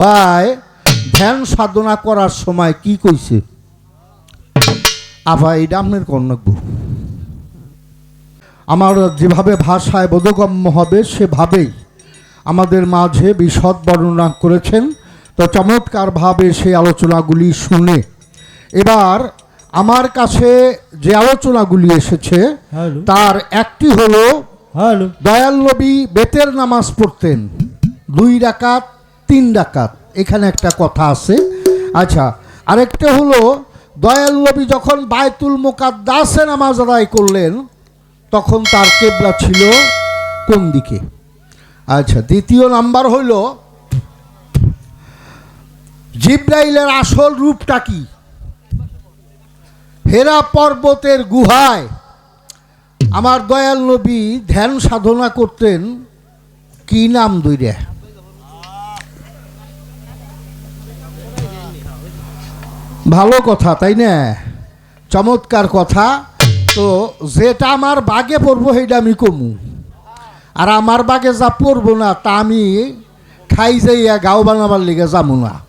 ভাই ধ্যান সাধনা করার সময় কি কইছে? আবার এটা আপনার কর্ণব্য আমার যেভাবে ভাষায় বোধগম্য হবে সেভাবেই আমাদের মাঝে বিশদ বর্ণনা করেছেন। তো চমৎকারভাবে সেই আলোচনাগুলি শুনে। এবার আমার কাছে যে আলোচনাগুলি এসেছে তার একটি হলো দয়াল নবী বেতের নামাজ পড়তেন। দুই ডাকাত তিন ডাকাত। এখানে একটা কথা আছে। আচ্ছা আরেকটা হলো, দয়াল নবী যখন বায়তুল মোকাদ্দাসে নামাজ আদায় করলেন, তখন তার কেবলা ছিল কোন দিকে? আচ্ছা দ্বিতীয় নাম্বার হইল, জিব্রাইলের আসল রূপটা কি? হেরা পর্বতের গুহায়। আমার দয়াল নবী ধ্যান সাধনা করতেন, কি নাম দইরা? ভালো কথা তাই না? চমৎকার কথা। তো যেটা আমার বাগে পড়ব সেইটা আমি কমু। আর আমার বাগে যা পড়ব না তা আমি খাই যাইয়া গাও বানাবার লিগে যাব না।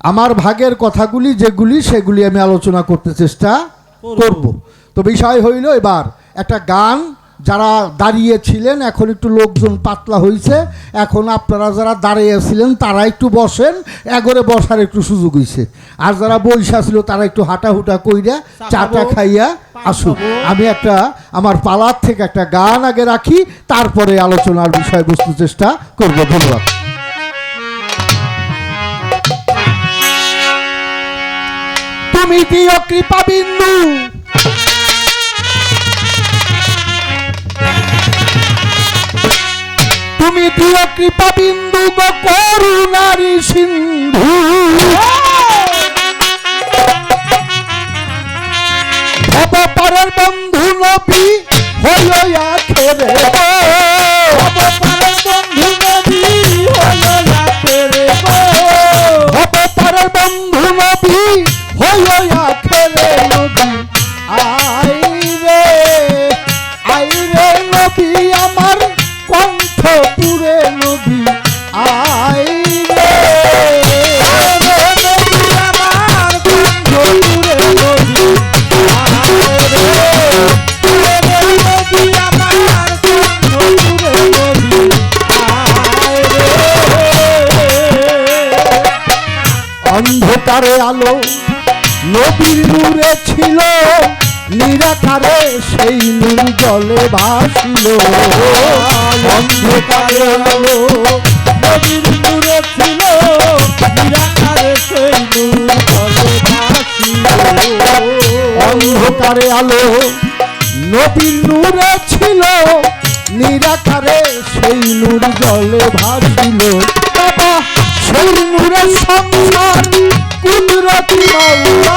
আমার ভাগের কথাগুলি যেগুলি সেগুলি আমি আলোচনা করতে চেষ্টা করব। তো বিষয় হইল এবার একটা গান যারা দাঁড়িয়েছিলেন এখন একটু লোকজন পাতলা হয়েছে এখন আপনারা যারা দাঁড়িয়েছিলেন তারা একটু বসেন এগরে বসার একটু সুযোগ হয়েছে আর যারা বৈশা ছিল তারা একটু হাঁটাহুটা কইরা চাটা খাইয়া আসুক। আমি একটা আমার পালার থেকে একটা গান আগে রাখি তারপরে আলোচনার বিষয়বস্তু চেষ্টা করব। ধন্যবাদ। তুমি দিও কৃপা বিন্দু। তুমি দিও কৃপা বিন্দু গো সিন্ধু। ভবপারের বন্ধু নবী হইয়া আখেরে আলো নবীর নূরে ছিল, নিরাকারে সেই নূর জলে ভাসিল। অন্ধকারে আলো, নবীর নূরে ছিল, নিরাকারে সেই নূর জলে ভাসিল। অন্ধকারে আলো, নবীর নূরে ছিল, নিরাকারে সেই নূর জলে ভাসিল। সেই নূরের সংসার কুদরতি মাওলা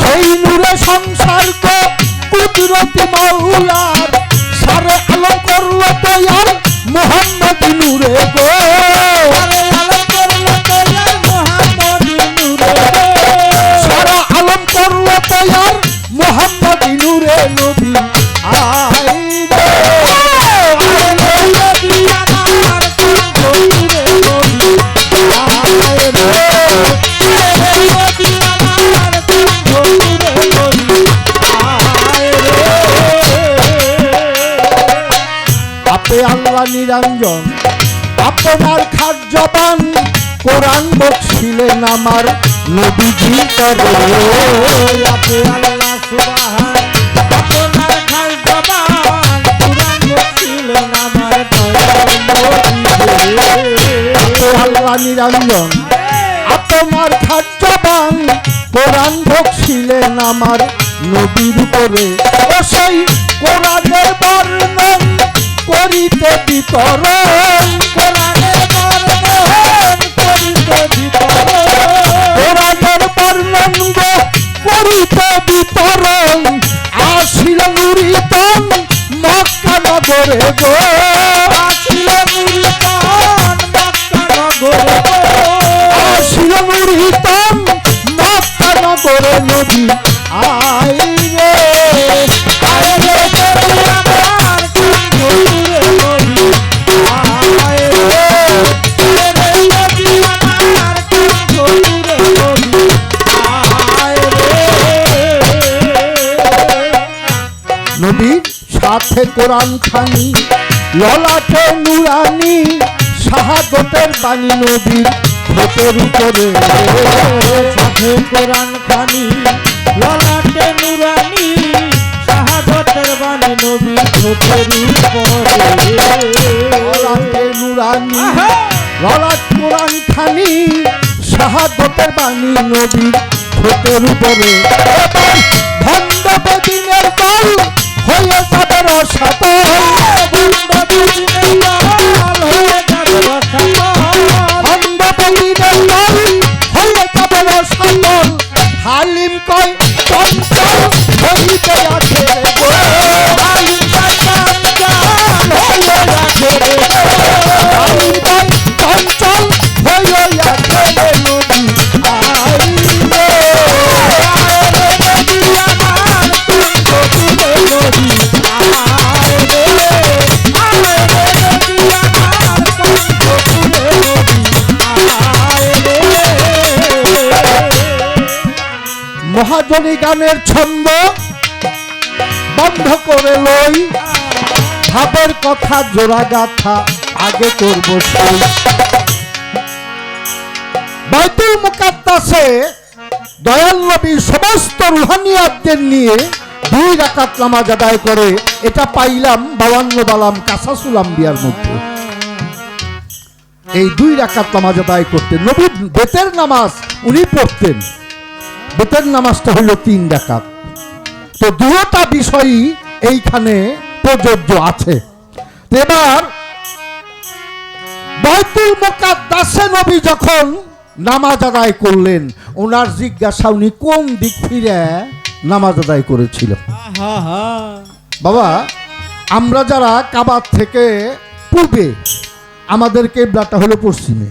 সেই নূরে সংসার গো কুদরতি সারে আলো করল তৈয়ার মোহাম্মদ নূরে গো। নিরঞ্জন আপনার খাদ্যবান কোরআন বকছিলেন আমার নবীজি আপনার আমার নিরঞ্জন আপনার খাদ্যবান কোরআন বকছিলেন আমার নবীর উপরে। ও সেই কোরআনের বর্ণন করিতে বিতরণ কোরআনের বর্ণন করিতে বিতরণ কোরআনের বর্ণন করিতে বিতরণ আসিল নুরিতন মক্কা নগরে গো। আসিল নুরিতন মক্কা নগরে আসিল নুরিতন মক্কা নগরে নবী আই রে কোরআন খানি ললাটে নুরানি শাহাদতের বাণী নবীর ঠোঁটের উপরে। সাথে কোরআন খানি ললাটে নুরানি শাহাদতের বাণী নবী ঠোঁটের উপরে। ললাটে নুরানি! ললাট কোরআন খানি শাহাদতের বাণী নবীর ঠোঁটের উপরে। ভণ্ড বেদিনের দল হয়ে যাবে রসাতল বন্ধ দুদিনের লাল হয়ে যাবে রসাতল। ভণ্ড বেদিনের দল হয়ে যাবে রসাতল হালিম কয় চঞ্চল হইতে আছে রে। আলিম তাই কাঞ্চাল হয়ে আছে রে। গানের ছন্দ বন্ধ করে লই। ভাবের কথা জোড়া গাথা আগে করব বাইতুল মুকাদ্দাসে দয়াল নবী সমস্ত রুহানিয়াতদের নিয়ে দুই রাকাত নামাজ আদায় করে। এটা পাইলাম বাবান্ন বালাম কাসাসুল আম্বিয়ার মধ্যে। এই দুই রাকাত নামাজ আদায় করতেন। নবী বেতের নামাজ উনি পড়তেন। বেতের নামাজটা হলো তিন ডাকাত তো দুটা বিষয়ই এইখানে প্রযোজ্য আছে। এবার বাইতুল মোকাদ্দাসে নবী যখন নামাজ আদায় করলেন ওনার জিজ্ঞাসা উনি কোন দিক ফিরে নামাজ আদায় করেছিল? বাবা আমরা যারা কাবার থেকে পূর্বে আমাদের কেবলাটা হলো পশ্চিমে।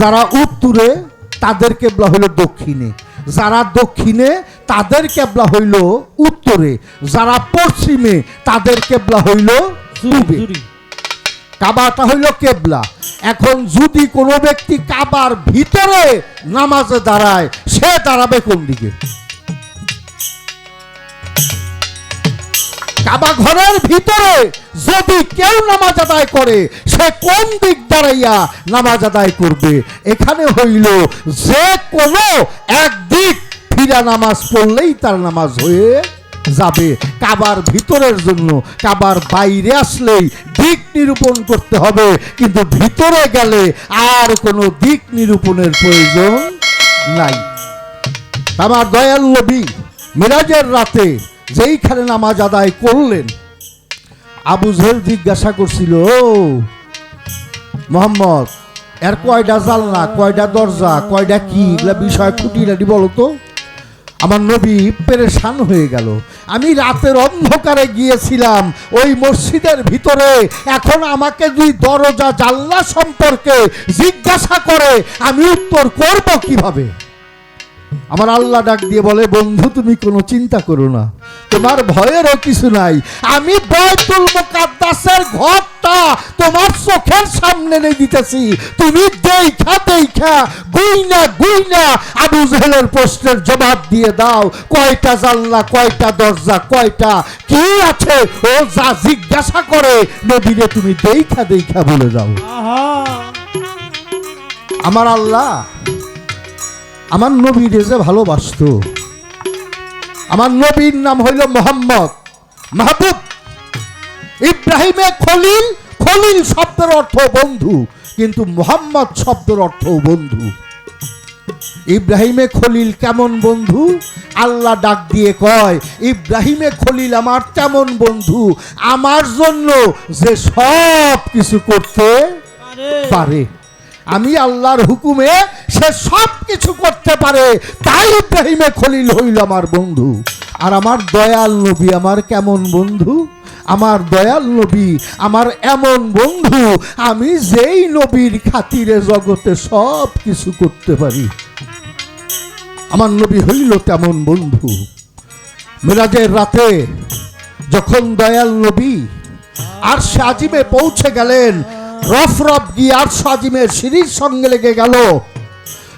যারা উত্তরে তাদের কেবলা হলো দক্ষিণে। যারা দক্ষিণে তাদের কেবলা হইল উত্তরে। যারা পশ্চিমে তাদের কেবলা হইল কাবাটা হইল কেবলা। এখন যদি কোনো ব্যক্তি কাবার ভিতরে নামাজে দাঁড়ায় সে দাঁড়াবে কোন দিকে? কাবা ঘরের ভিতরে যদি কেউ নামাজ আদায় করে, সে কোন দিক দাঁড়াইয়া নামাজ আদায় করবে? এখানে হইল যে কোনো এক দিক ফিরা নামাজ পড়লেই তার নামাজ হয়ে যাবে। কাবার ভিতরের জন্য, কাবার বাইরে আসলেই দিক নিরূপণ করতে হবে। কিন্তু ভিতরে গেলে আর কোনো দিক নিরূপণের প্রয়োজন নাই। আমার দয়াল নবী, মিরাজের রাতে যেইখানে নামাজ আদায় করলেন আবু জেল জিজ্ঞাসা করছিল "ও, মোহাম্মদ এর কয়টা জালনা কয়টা দরজা কয়টা কি? এগুলা বিষয় খুঁটিনাটি বলো তো? আমার নবী পেরেশান হয়ে গেল। আমি রাতের অন্ধকারে গিয়েছিলাম ওই মসজিদের ভিতরে। এখন আমাকে যদি দরজা জানলা সম্পর্কে জিজ্ঞাসা করে আমি উত্তর করব কীভাবে? আমার আল্লাহ ডাক দিয়ে বলে বন্ধু তুমি কোনো চিন্তা করো না। তোমার ভয়েরও কিছু নাই। আমি বয়তুল মুকাদ্দাসের ঘরটা তোমার চোখের সামনে এনে দিতেছি। তুমি দেখা দেখা গুইনা গুইনা আবু জেহেলের প্রশ্নের জবাব দিয়ে দাও। কয়টা জানলা কয়টা দরজা কয়টা কি আছে? ও যা জিজ্ঞাসা করে নবীরে তুমি দেখা দেখা বলে দাও। আমার আল্লাহ আমার নবীর যে ভালোবাসত আমার নবীর নাম হইল মোহাম্মদ মাহবুব। ইব্রাহিমে খলিল খলিল শব্দের অর্থ বন্ধু কিন্তু মোহাম্মদ শব্দের অর্থ বন্ধু। ইব্রাহিমে খলিল কেমন বন্ধু? আল্লাহ ডাক দিয়ে কয় ইব্রাহিমে খলিল আমার তেমন বন্ধু? আমার জন্য যে সব কিছু করতে পারে। আমি আল্লাহর হুকুমে সে সব কিছু করতে পারে। তাই ইব্রাহিমে খলিল হইল আমার বন্ধু। আর আমার দয়াল নবী আমার কেমন বন্ধু? আমার দয়াল নবী আমার এমন বন্ধু, আমি যেই নবীর খাতিরে জগতে সব কিছু করতে পারি। আমার নবী হইল তেমন বন্ধু। মেরাজের রাতে যখন দয়াল নবী আর সাজিমে পৌঁছে গেলেন রফ রফ গিয়ে আর সাজিমের সিঁড়ির সঙ্গে লেগে গেল।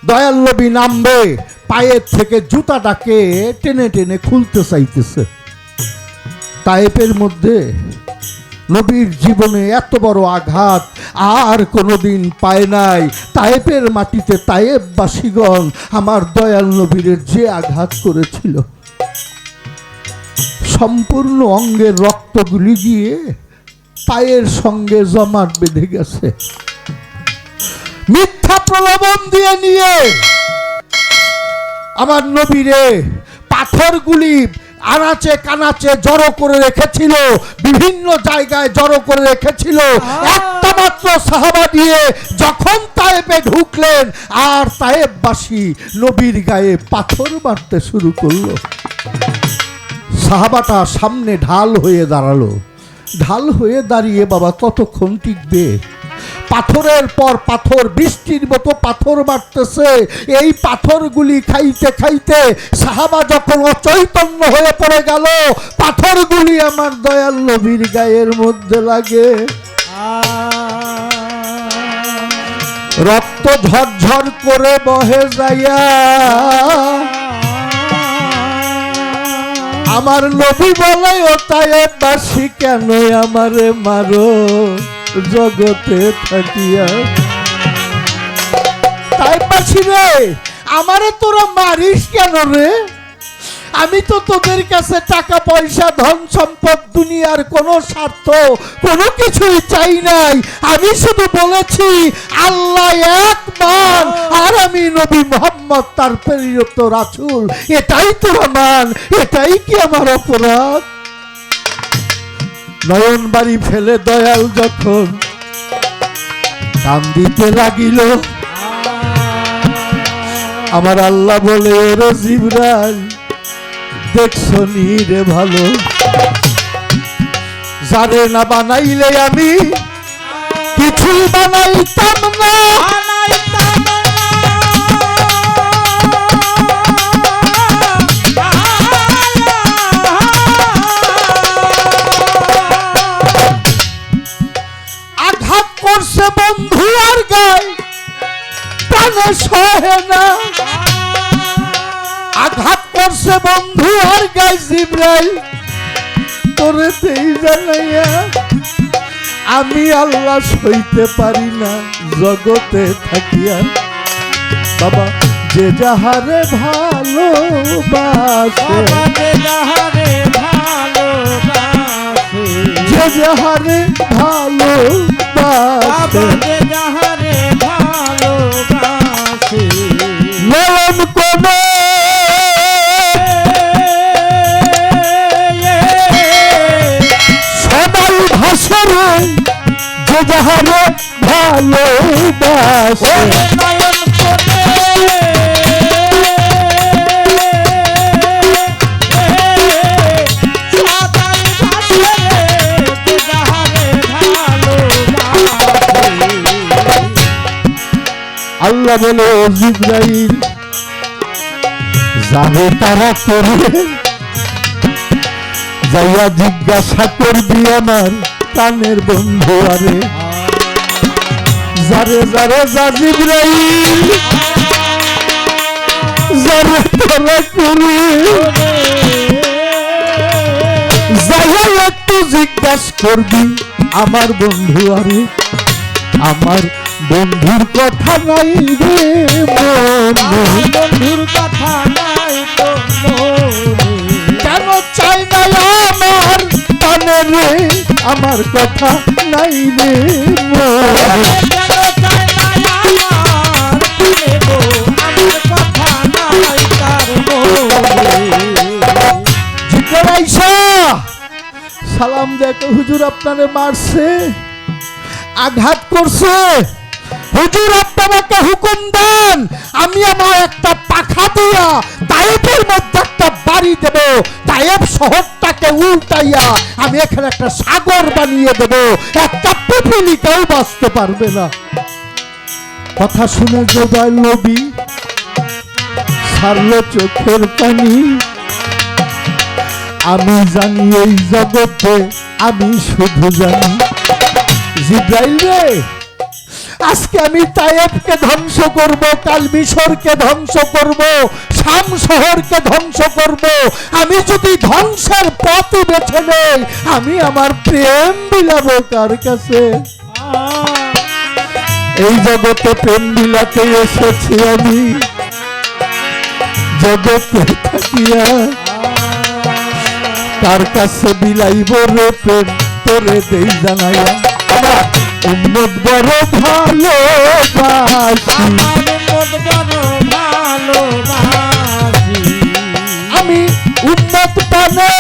দয়াল নামবে, পায়ের থেকে জুতাটাকে টেনে টেনে খুলতে চাইতেছে। তায়েপের মধ্যে নবীর জীবনে এত বড় আঘাত আর কোনোদিন পায় নাই। তায়েপের মাটিতে তায়েববাসীগণ আমার দয়াল নবীরের যে আঘাত করেছিল। সম্পূর্ণ অঙ্গের রক্তগুলি গিয়ে পায়ের সঙ্গে জমাট বেঁধে গেছে। মিথ্যা প্রলোভন দিয়ে নিয়ে আমার নবীরে পাথরগুলি আনাচে কানাচে জড়ো করে রেখেছিল বিভিন্ন জায়গায় জড়ো করে রেখেছিল। একটা মাত্র সাহাবা দিয়ে যখন তায়েবে ঢুকলেন আর তায়েববাসী নবীর গায়ে পাথর মারতে শুরু করল। সাহাবাটা সামনে ঢাল হয়ে দাঁড়াল। ঢাল হয়ে দাঁড়িয়ে বাবা ততক্ষণ টিকবে। পাথরের পর পাথর, বৃষ্টির মতো পাথর মারতেছে। এই পাথরগুলি খাইতে খাইতে সাহাবা যখন অচৈতন্য হয়ে পড়ে গেল, পাথরগুলি আমার দয়াল নবীর গায়ের মধ্যে লাগে। রক্ত ঝরঝর করে বহে যাইয়া আমার নবী বলাই ও বাসি কেন আমারে মারো? জগতে থাকিয়া। তাই পাছি রে, আমারে তোরা মারিস কেন রে? আমি তো তোদের কাছে টাকা, পয়সা, ধন সম্পদ, দুনিয়ার কোনো স্বার্থ, কোনো কিছুই চাই নাই। আমি শুধু বলেছি, আল্লাহ এক মান আর আমি নবী মোহাম্মদ, তার প্রেরিত রাসূল। এটাই তোরা মান এটাই কি আমার অপরাধ? নয়ন বাড়ি ফেলে দয়াল যখন কান্দিতে লাগিল, আমার আল্লাহ বলে ওরে জিবরাল দেখছ রে ভালো। যারে না বানাইলে আমি কিছুই বানাইতাম না। আঘাত করছে বন্ধু আর গায়, প্রাণে সহে না। করছে বন্ধু আর গাই জিব্রাইল। তোরে তেই জানাইয়া আমি আল্লাহ সইতে পারি না জগতে থাকিয়া বাবা যে যাহারে ভালোবাসে যে যাহারে ভালোবাসে। নয়ন কোনে যে যাহারে ভালোবাসে। আল্লাহ বলে জিব্রাইল যাবে তারা করে যাইয়া জিজ্ঞাসা করবি আমার। প্রাণের বন্ধু আরে। যারে যারে, যা জিব্রাইল। যারে তারা করে যাইয়া একটু জিজ্ঞাস করবি, আমার বন্ধু আরে। আমার বন্ধুর কথা নাই রে বন্ধুর কথা নাই তো চাই না আমার কানে রে, আমার কথা নাই রে সালাম দেখো হুজুর আপনারে মারছে, আঘাত করছে। হুজুর আপনাকে হুকুম দেন, আমি আমার একটা পাখা দিয়া তায়েবের মধ্যে একটা বাড়ি দেব তায়েব শহরটাকে উল্টাইয়া আমি এখানে একটা সাগর বানিয়ে দেব। একটা পিপিলি কেউ বাঁচতে পারবে না। কথা শুনে জোবাইল নবী, সারল চোখের পানি। আমি জানি এই জগতে, আমি শুধু জানি। জিব্রাইল রে! আজকে আমি তায়েবকে ধ্বংস করব, কাল মিশরকে ধ্বংস করব, শাম শহরকে ধ্বংস করব। আমি যদি ধ্বংসের পথ বেছে নেই, আমি আমার প্রেম বিলাবো কার কাছে? এই জগতে প্রেম বিলাতে এসেছি আমি। জগতে থাকিয়া কার কাছে বিলাইব রে প্রেম, তোরে দেই জানাইয়া। উন্নত বড় ভালোবাসি। আমি উন্নত পানে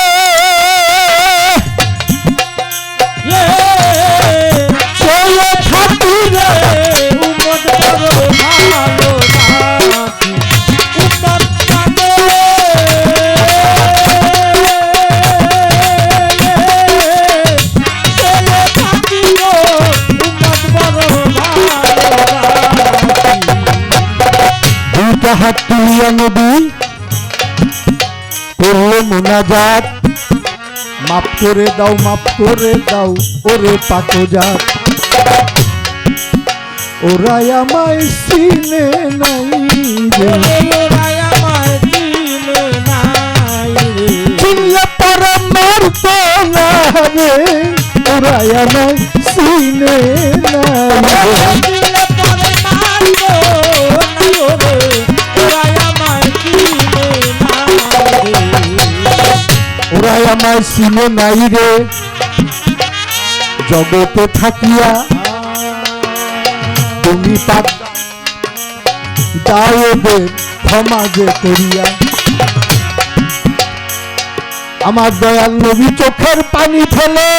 মোনাজাত মাপ করে দাও, মাপ করে দাও, ওরে পাকজাত ওরাই আমায় চিনে নাই রে। চিনলে পরে মারতো না রে। ওরাই আমায় চিনে নাই আমায় চিনে নাই রে। জগতে থাকিয়া তুমি ক্ষমা যে করিয়া। আমার দয়াল নবী চোখের পানি ফেলে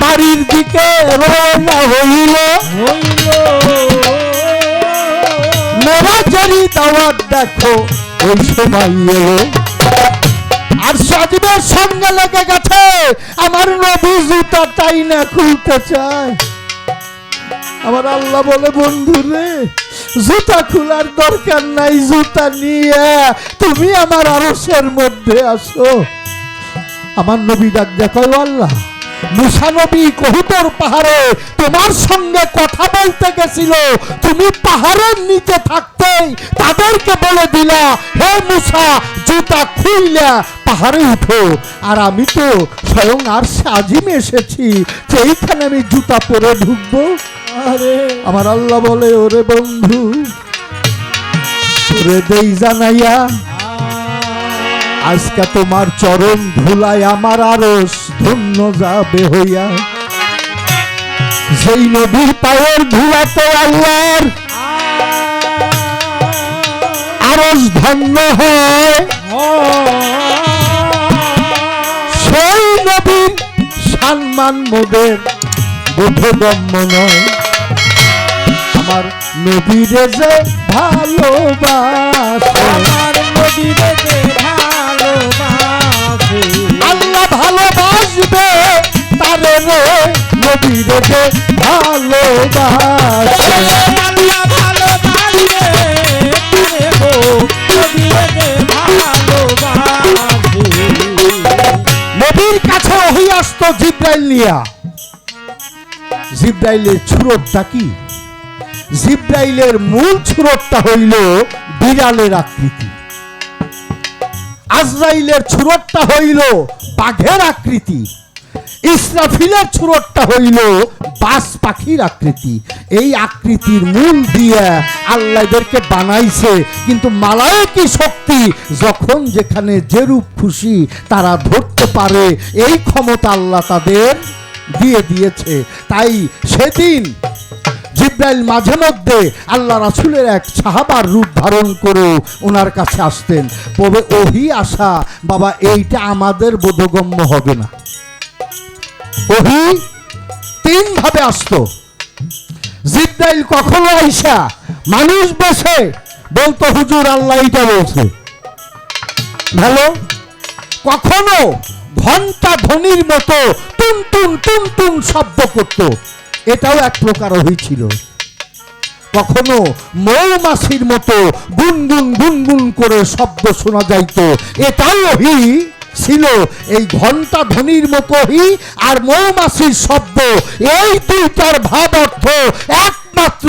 বাড়ির দিকে রওনা হইল। মেরাজেরই দাওয়াত দেখো, ওই সময় এলো। আর সাজিবের সঙ্গে লেগে গেছে। আমার নবী জুতা তাই না খুলতে চায়। আমার আল্লাহ বলে, বন্ধু রে, জুতা খোলার দরকার নাই, জুতা নিয়ে তুমি আমার আরসের মধ্যে আসো। আমার নবী ডাক দেখো আল্লাহ, মুসা নবী কহুতর পাহাড়ে তোমার সঙ্গে কথা বলতে গেছিল। তুমি পাহাড়ের নিচে থাকতেই তাদেরকে বলে দিলা, হে মুসা, জুতা খুইলা পাহাড়ে উঠো। আর আমি তো স্বয়ং আর সাজিমে এসেছি। যে এইখানে আমি জুতা পরে ঢুকবো। আমার আল্লাহ বলে ওরে বন্ধু ওরে দেই জানাইয়া। আজকে তোমার চরণ ধুলায় আমার আরস ধন্য যাবে হইয়া। সেই নদীর পায়ের ধুলাতে আল্লাহর। আরস ধন্য হয় নবীর সম্মান মোদের বোধগম্য নয়। আমার নবীরে যে ভালোবাসে আল্লাহ ভালোবাসবে তারে রে নবীরে যে ভালোবাসে। নবীর কাছে ওহি জিব্রাইল নিয়া। জিব্রাইলের ছুরটটা কি? জিব্রাইলের মূল ছুরটটা হইল বিড়ালের আকৃতি। আজরাইলের ছুরটটা হইল বাঘের আকৃতি। ইসরাফিলের ছুরটটা হইল বাস পাখির আকৃতি। এই আকৃতির মূল দিয়ে আল্লাহদেরকে বানাইছে। কিন্তু মালায়কি শক্তি যখন যেখানে যেরূপ খুশি তারা ধরতে পারে, এই ক্ষমতা আল্লাহ তাদের দিয়ে দিয়েছে। তাই সেদিন জিব্রাইল মাঝে মধ্যে আল্লাহ রাসুলের এক সাহাবার রূপ ধারণ করে ওনার কাছে আসতেন। তবে ওহি আসা বাবা, এইটা আমাদের বোধগম্য হবে না। ওহি তিন ভাবে আসতো। জিব্রাইল কখনো আইসা মানুষ বসে বলতো, হুজুর, আল্লাহ এটা বলছে। ভালো? কখনো ঘণ্টা ধ্বনির মতো টুন টুন টুন টুন শব্দ করত। এটাও এক প্রকার হয়েছিল কখনো মৌমাছির মতো গুনগুন গুনগুন করে শব্দ শোনা যাইতো। এটাও ওহি ছিল। এই ঘণ্টা ধ্বনির মতোই আর মৌমাছির শব্দ, এই দুইটার ভাব অর্থ একমাত্র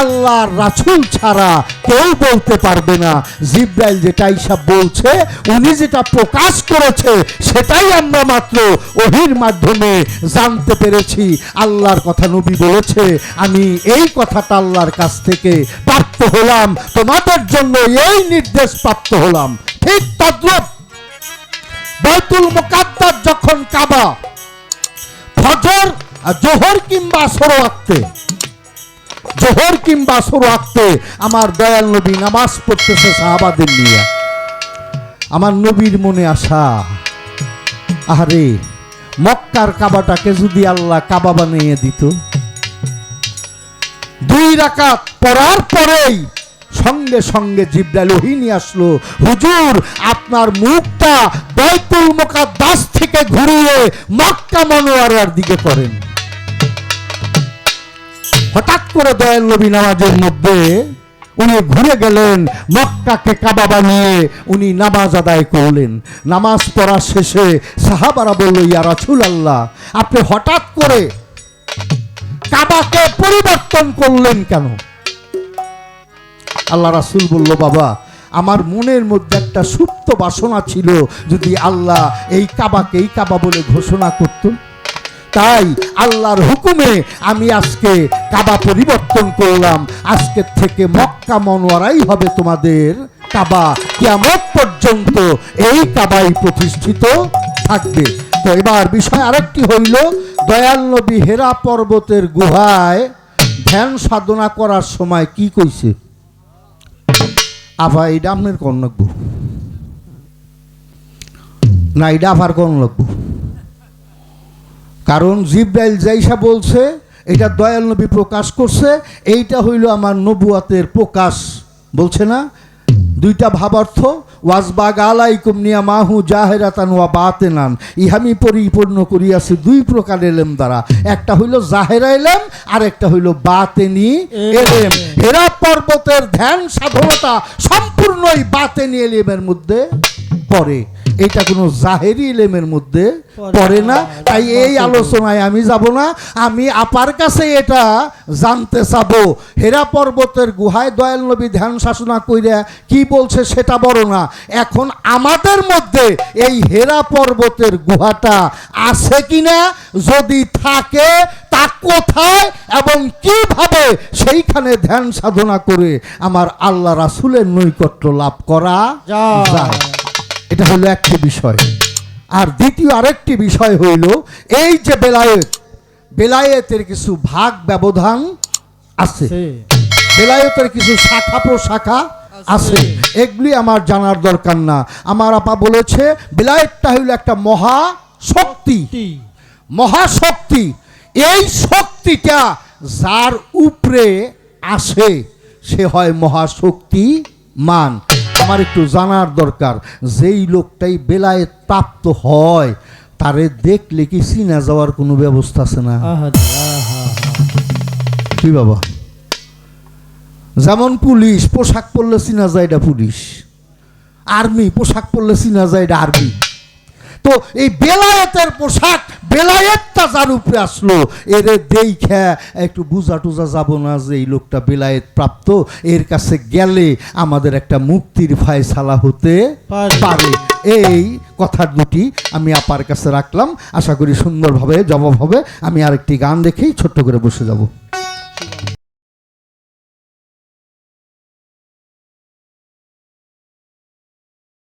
আল্লাহর রাসূল ছাড়া কেউ বলতে পারবে না। জিব্রাইল যেটা ইসাব বলছে, উনি যেটা প্রকাশ করেছে, সেটাই আমরা মাত্র ওহির মাধ্যমে জানতে পেরেছি। আল্লাহর কথা নবী বলেছে, আমি এই কথাটা আল্লাহর কাছ থেকে প্রাপ্ত হলাম, তোমাদের জন্য এই নির্দেশ প্রাপ্ত হলাম। ঠিক তদ্রুপ। বাইতুল মোকাদ্দার যখন কাবা, ফজর জোহর কিংবা সরো আঁকতে, জোহর কিংবা সরো আঁকতে আমার দয়াল নবী নামাজ পড়তেছে সাহাবাদের নিয়ে। আমার নবীর মনে আসা আরে মক্কার কাবাটাকে যদি আল্লাহ কাবা বানিয়ে দিত। দুই রাকাত পড়ার পরেই সঙ্গে সঙ্গে জিব্রাইল ওহি নিয়ে আসলো। হুজুর, আপনার মুখটা বাইতুল মুকাদ্দাস থেকে ঘুরিয়ে মক্কা মনোয়ারার দিকে করেন। হঠাৎ করে দয়াল নবী নামাজের মধ্যে উনি ঘুরে গেলেন, মক্কাকে কাবা বানিয়ে উনি নামাজ আদায় করলেন। নামাজ পড়া শেষে সাহাবারা বলল, ইয়া রাসূল আল্লাহ আপনি হঠাৎ করে কাবাকে পরিবর্তন করলেন কেন? আল্লাহ রাসুল বলল, বাবা, আমার মনের মধ্যে একটা সুপ্ত বাসনা ছিল যদি আল্লাহ এই কাবাকে এই কাবা বলে ঘোষণা করত তাই আল্লাহর হুকুমে আমি আজকে কাবা পরিবর্তন করলাম। আজকের থেকে মক্কা মনোয়ারাই হবে তোমাদের কাবা। কেমন পর্যন্ত এই কাবাই প্রতিষ্ঠিত থাকবে। তো এবার বিষয় আরেকটি হইল, দয়াল নবী হেরা পর্বতের গুহায় ধ্যান সাধনা করার সময় কি কইছে? আভা এটা আপনার কোন লাগবো? না এটা আভার কোন লাগবো? কারণ জিব্রাইল জাইসা বলছে এটা দয়াল নবী প্রকাশ করছে, এইটা হইল আমার নবুয়াতের প্রকাশ। বলছে না? দুইটা ভাবার্থ ওয়াজবাগ আলাইকুম নিয়া মাহু জাহেরাতান ওয়া বাতেনান। ইহামি পরিপূর্ণ করিয়াছি দুই প্রকার এলেম দ্বারা। একটা হইল জাহেরা এলেম আর একটা হইল বাতেনি এলেম। হেরা পর্বতের ধ্যান সাধনতা সম্পূর্ণই বাতেনি এলেমের মধ্যে পড়ে। এটা কোনো জাহেরি ইলেমের মধ্যে পড়ে না। তাই এই আলোচনায় আমি যাব না। আমি আপার কাছে এটা জানতে চাব। হেরা পর্বতের গুহায় দয়াল নবী ধ্যান শাসনা কইরা কি বলছে সেটা বড় না। এখন আমাদের মধ্যে এই হেরা পর্বতের গুহাটা আছে কিনা যদি থাকে তা কোথায় এবং কীভাবে সেইখানে ধ্যান সাধনা করে আমার আল্লাহ রাসুলের নৈকট্য লাভ করা যায়। এটা হলো একটি বিষয়। আর দ্বিতীয় আরেকটি বিষয় হইল এই যে বেলায়েত বেলায়েতের কিছু ভাগ ব্যবধান আছে। বেলায়েতের কিছু শাখা প্রশাখা আছে। এগুলি আমার জানার দরকার না। আমার আপা বলেছে বেলায়েতটা হইল একটা মহা শক্তি। মহাশক্তি এই শক্তিটা যার উপরে আসে সে হয় মহাশক্তি মান আমার একটু জানার দরকার। যেই লোকটাই বেলায় প্রাপ্ত হয় তারে দেখলে কি চিনা যাওয়ার কোনো ব্যবস্থা আছে না? কি বাবা? যেমন পুলিশ পোশাক পরলে চিনা যায় এটা পুলিশ। আর্মি পোশাক পরলে চিনা যায় এটা আর্মি। তো এই বেলায়েতের পোশাক বেলায়েতটা যার উপরে আসলো এরে দেখা একটু বুঝা টুজা যাব না যে এই লোকটা বেলায়েত প্রাপ্ত এর কাছে গেলে আমাদের একটা মুক্তির ফায়সালা হতে পারে। পারে। এই কথার দুটি আমি আপার কাছে রাখলাম। আশা করি সুন্দরভাবে জবাব হবে আমি আরেকটি গান দেখেই ছোট্ট করে বসে যাব।